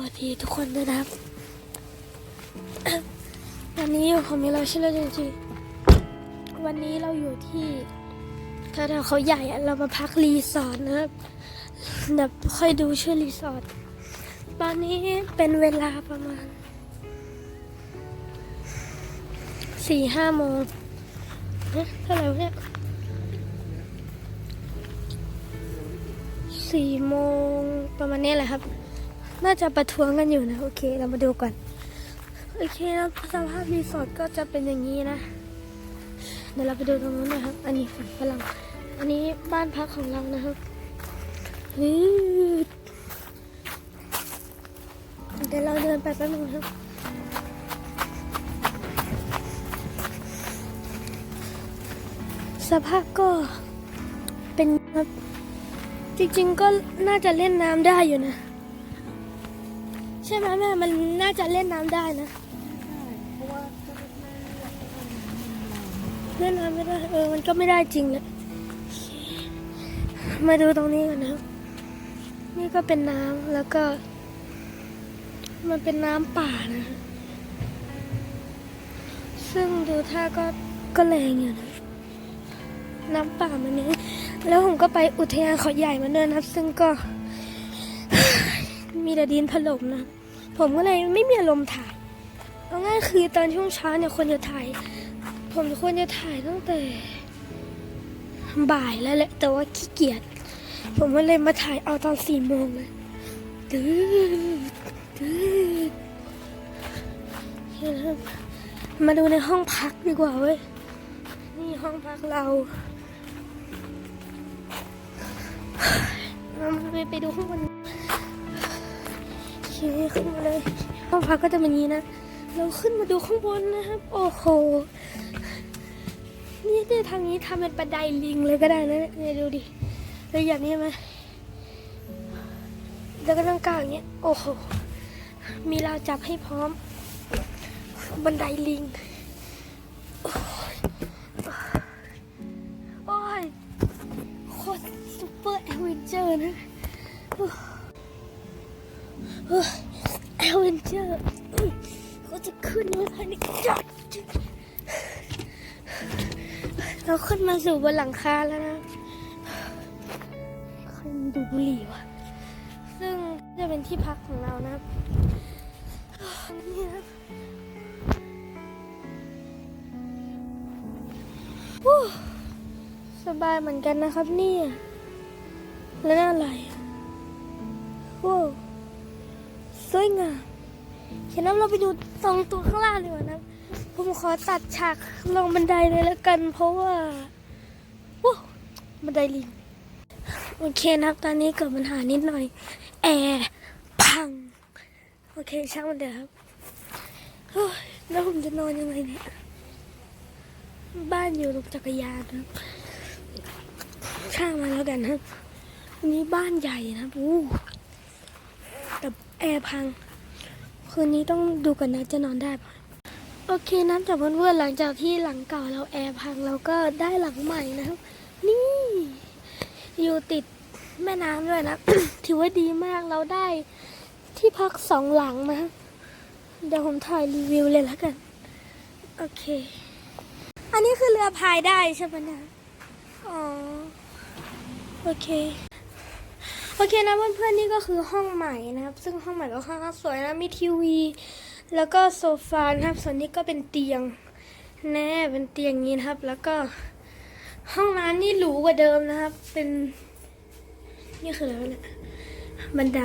สวัสดีทุกคนด้วยนะครับวันนี้อยู่ผมมีเราชื่อเล่นจริงๆวันนี้เราอยู่ที่แถวๆเขาใหญ่เรามาพักรีสอร์ทนะครับเดี๋ยวค่อยดูชื่อรีสอร์ทตอนนี้เป็นเวลาประมาณสี่ห้าโมงเอ๊ะเท่าไหร่เนี่ยสี่โมงประมาณนี้แหละครับ น่าจะประท้วงกันอยู่นะ โอเค เรามาดูก่อนโอเคแล้วสภาพรีสอร์ทก็จะเป็นอย่างนี้นะ เดี๋ยวเราไปดูตรงนู้นนะครับ อันนี้ฝั่งฝรั่ง อันนี้บ้านพักของเรานะครับเดี๋ยวเราเดินไปแป๊บนึงครับสภาพก็เป็นครับ จริงๆก็น่าจะเล่นน้ำได้อยู่นะ ใช่ไหมแม่ มันน่าจะเล่นน้ำได้นะเล่นน้ำไม่ได้ เออ มันก็ไม่ได้จริงแหละมาดูตรงนี้กันนะ นี่ก็เป็นน้ำแล้วก็ มันเป็นน้ำป่านะ ซึ่งดูท่าก็ก็แรงอยู่นะ น้ำป่ามันนี้ แล้วผมก็ไปอุทยานเขาใหญ่มาเดินนะซึ่งก็มีแต่ดินถล่มนะ ผมก็เลยไม่มีอารมณ์ถ่ายเอาง่ายคือตอนช่วงเช้าเนี่ยควรจะถ่าย ผมควรจะถ่ายตั้งแต่บ่ายแล้วแหละแต่ว่าขี้เกียจผมก็เลยมาถ่ายเอาตอนสี่โมงเลยดื้อดื้อมาดูในห้องพักดีกว่าเว้ยนี่ห้องพักเราเราไปไปดูข้างบน เคขึ้นมาเลยห้องพักก็จะเป็นนี้นะ เราขึ้นมาดูข้างบนนะครับ โอ้โห นี่ได้ทางนี้ทำเป็นบันไดลิงเลยก็ได้นะเนี่ยดูดิเลยอย่างนี้ไหมแล้วก็ตั้งกลางอย่างเงี้ย โอ้โห มีราวจับให้พร้อม บันไดลิง โอ้ยโคตรซุปเปอร์แอดเวนเจอร์นะ แอเวนเจอร์ก็จะขึ้นมาภายในจับเราขึ้นมาสู่บนหลังคาแล้วนะใครมันดูบุหรี่วะซึ่งจะเป็นที่พักของเรานะนี่ครับสบายเหมือนกันนะครับเนี่ย แล้วนั่นอะไรว้าว สวยงามเขียนน้ำเราไปดูตรงตัวข้างล่างดีกว่านะผมขอตัดฉากลงบันไดเลยแล้วกัน เพราะว่าว้าวบันไดลิงโอเคนะครับ ตอนนี้เกิดปัญหานิดหน่อย แอร์พัง โอเคช่างมันเถอะครับแล้วผมจะนอนยังไงเนี่ย บ้านอยู่รงจักรยานครับช่างมาแล้วกันครับอันนี้บ้านใหญ่นะครับอู้ แอร์พัง คืนนี้ต้องดูกันนะจะนอนได้ปะโอเคนะจากเพื่อนๆหลังจากที่หลังเก่าเราแอร์พังเราก็ได้หลังใหม่นะครับ นี่ อยู่ติดแม่น้ำด้วยนะ ถือว่าดีมากเราได้ที่พักสองหลังนะเดี๋ยวผมถ่ายรีวิวเลยแล้วกัน โอเค อันนี้คือเรือพายได้ใช่ไหมนะอ๋อ โอเค โอเคนะเพื่อนๆนี่ก็คือห้องใหม่นะครับ ซึ่งห้องใหม่ก็ค่อนข้างสวยนะมีทีวี แล้วก็โซฟานะครับ ส่วนนี้ก็เป็นเตียงแน่เป็นเตียงนี้นะครับ แล้วก็ห้องน้ำนี่หรูกว่าเดิมนะครับ เป็นนี่คืออะไรเนี่ยบันได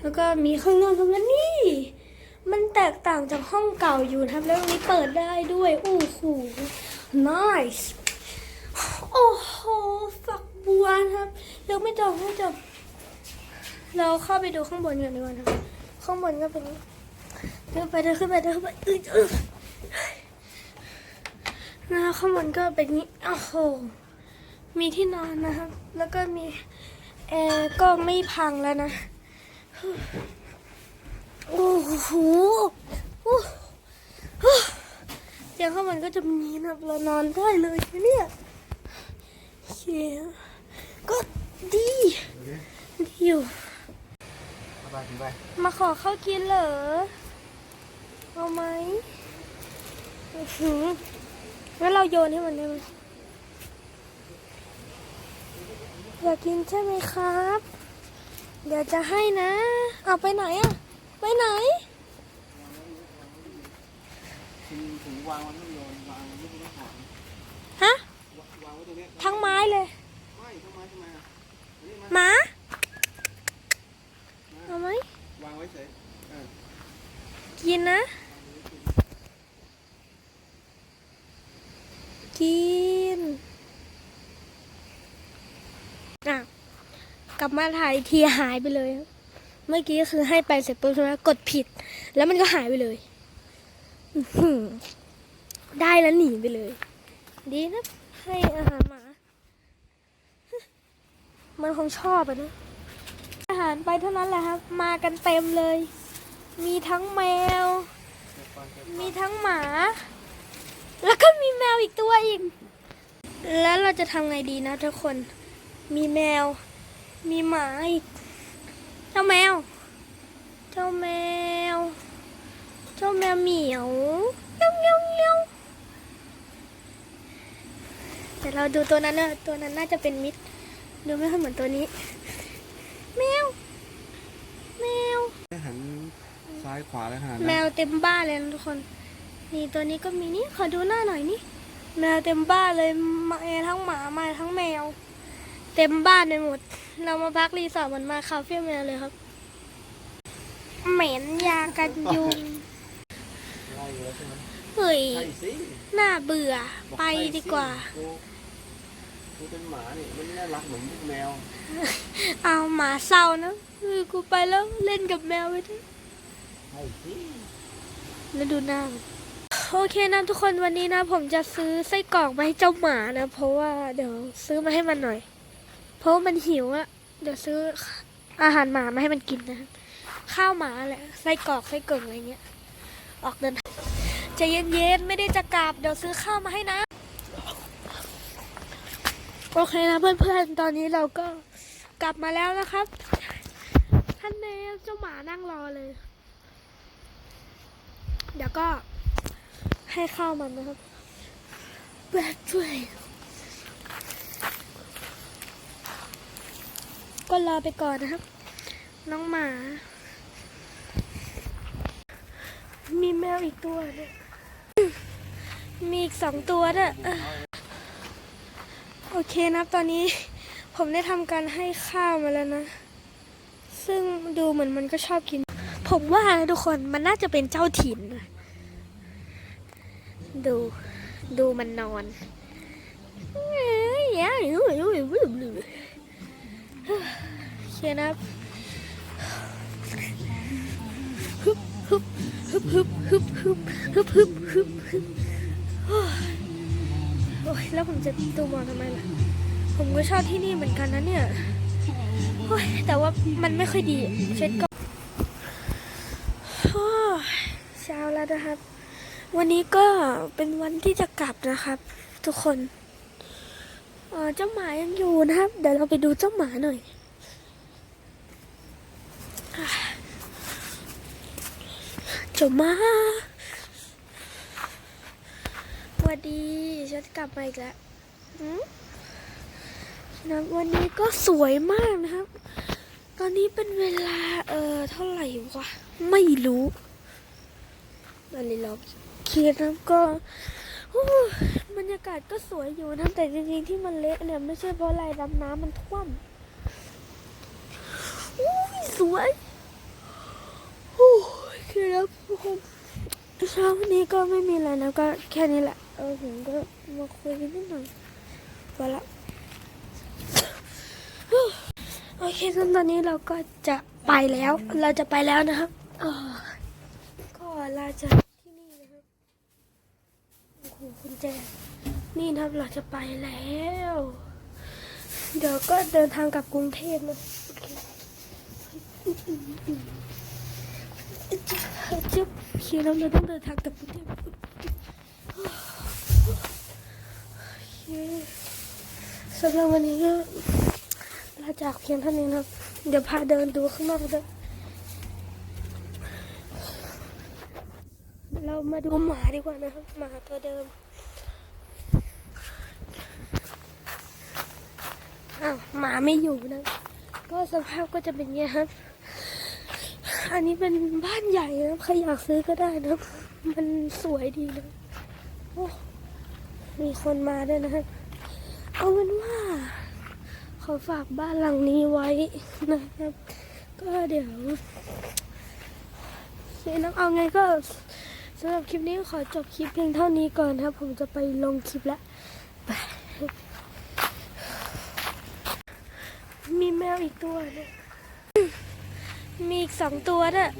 แล้วก็มีข้างนอกตรงนั้นนี่ มันแตกต่างจากห้องเก่าอยู่นะครับ แล้วตรงนี้เปิดได้ด้วยโอ้โห nice โอ้โห บัวนครับเดี๋ยวไม่จบไม่จบ เราเข้าไปดูข้างบนกันดีกว่านะข้างบนก็เป็นเดินไปเดินขึ้นไปเดินขึ้นไปอึ๊ยอึ๊ยนะคะข้างบนก็เป็นนี้โอ้โหมีที่นอนนะครับ แล้วก็มีแอร์ก็ไม่พังแล้วนะโอ้โหโอ้เตียงข้างบนก็จะมีนะเรานอนได้เลยเนี่ยโอเคก็ ดีดีอยู่สบายถือไปมาขอข้าวกินเหรอ เอาไหมอื้อหืองั้นเราโยนให้มันได้ไหมอยากกินใช่ไหมครับ เดี๋ยวจะให้นะ เอาไปไหนอะไปไหน ถึงถึงวางมันไม่โยนวางมันไม่ต้องถอนฮะ วางไว้ตรงเนี้ยทั้งไม้เลย ไม่ทำไมทำไมอะอันนี้มา หมาเอาไหมวางไว้เฉยเออกินนะ กินอะกลับมาถ่ายทีหายไปเลยครับเมื่อกี้ก็คือให้ไปเสร็จปุ๊บใช่ไหมกดผิด แล้วมันก็หายไปเลยอื้อหือได้แล้วหนีไปเลย ดีนะให้อาหารห มันคงชอบอะนะ อาหารไปเท่านั้นแหละครับ มากันเต็มเลย มีทั้งแมว มีทั้งหมา แล้วก็มีแมวอีกตัวอีก แล้วเราจะทำไงดีนะทุกคน มีแมว มีหมาอีก เจ้าแมว เจ้าแมว เจ้าแมวเหมียวเงี้ยวเงี้ยวเงี้ยวแต่เราดูตัวนั้นนะตัวนั้นน่าจะเป็นมิตร ดูไม่ค่อยเหมือนตัวนี้ แมว แมวให้หันซ้ายขวาเลยขนาดแมนั้นวเต็มบ้านเลยนะทุกคน นี่ตัวนี้ก็มีนี่ขอดูหน้าหน่อยนี่ แมวเต็มบ้านเลยมาทั้งหมามาทั้งแมว เต็มบ้านไปหมด เรามาพักรีสอร์ทเหมือนมาคาเฟ่แมวเลยครับ เหม็นยากันยุงไล่เยอะใช่ไหมเฮ้ยใช่สิน่าเบื่อบอกไปดีกว่ากู กูเป็นหมาเนี่ยมันไม่น่ารักเหมือนพวกแมว เอาหมาเศร้านะเออกูไปแล้วเล่นกับแมวไปเถอะใช่สิแล้วดูหน้ามันโอเคนะทุกคนวันนี้นะ ผมจะซื้อไส้กรอกมาให้เจ้าหมานะ เพราะว่าเดี๋ยวซื้อมาให้มันหน่อย เพราะว่ามันหิวอะเดี๋ยวซื้ออาหารหมามาให้มันกินนะข้าวหมาแหละไส้กรอกไส้เกิ่งอะไรเงี้ย ออกเดินทางใจะเย็นๆไม่ได้จะกลับเดี๋ยวซื้อข้าวมาให้นะ โอเคนะเพื่อนๆ ตอนนี้เราก็กลับมาแล้วนะครับ ท่านแนวเจ้าหมานั่งรอเลย เดี๋ยวก็ให้ข้าวมันนะครับแบบช่วยก็รอไปก่อนนะครับ น้องหมา มีแมวอีกตัวเนี่ยมีอีกสองตัวด้วย โอเคนะครับตอนนี้ผมได้ทำการให้ข้าวมาแล้วนะ ซึ่งดูเหมือนมันก็ชอบกิน ผมว่านะทุกคนมันน่าจะเป็นเจ้าถิ่น ดูดูมันนอนเอ้ยเอ้ยเอ้ยเอ้ยเอ้ยเอ้ยโอเคนะครับฮึบฮึบฮึบฮึบฮึบฮึบฮึบฮึบฮึบ อ้ยแล้วผมจะดูมองทำไมล่ะ ผมก็ชอบที่นี่เหมือนกันนะเนี่ยโอ้ยแต่ว่ามันไม่ค่อยดีเช็ดก็โอ้ยเช้าแล้วนะครับ วันนี้ก็เป็นวันที่จะกลับนะครับ ทุกคนเออเจ้าหมายังอยู่นะครับ เดี๋ยวเราไปดูเจ้าหมาหน่อยเจ้าหมา วัสดีฉันกลับมาอีกแล้วนะวันนี้ก็สวยมากนะครับ ตอนนี้เป็นเวลา เอ่อเท่าไหร่วะ ไม่รู้ตอนนี้เราคิดนะก็โอ้ยบรรยากาศก็สวยอยู่นะแต่จริงๆที่มันเละเนี่ยไม่ใช่เพราะอะไรดำน้ำมันท่วมอุ้ยสวยโอ้ยคือแล้วทุกคนเช้าวันนี้ก็ไม่มีอะไรแล้วก็แค่นี้แหละ เออผมก็มาคุยกันนิดหน่อยพอละโอเคงั้นตอนนี้เราก็จะไปแล้ว เราจะไปแล้วนะครับก่อก็ลาจากที่นี่นะครับโอ้โหคุณแจนี่นะครับเราจะไปแล้ว เดี๋ยวก็เดินทางกลับกรุงเทพนะโอเคจุ๊บโอเคแล้วเราต้องเดินทางกลับกรุงเทพ สำหรับวันนี้ก็ลาจากเพียงเท่านี้นะเดี๋ยวพาเดินดูข้างนอกด้วยเรามาดูหมาดีกว่านะครับ หมาตัวเดิม อ้าวหมาไม่อยู่นะ ก็สภาพก็จะเป็นเงครับ อันนี้เป็นบ้านใหญ่นะใครอยากซื้อก็ได้นะ มันสวยดีนะ โอ้ มีคนมาด้วยนะครับเอาเป็นว่าขอฝากบ้านหลังนี้ไว้นะครับ ก็เดี๋ยวนี่น้องเอาไงก็สำหรับคลิปนี้ขอจบคลิปเพียงเท่านี้ก่อนครับ ผมจะไปลงคลิปแล้วมีแมวอีกตัวนี่ยมีอีกสองตัวด้วย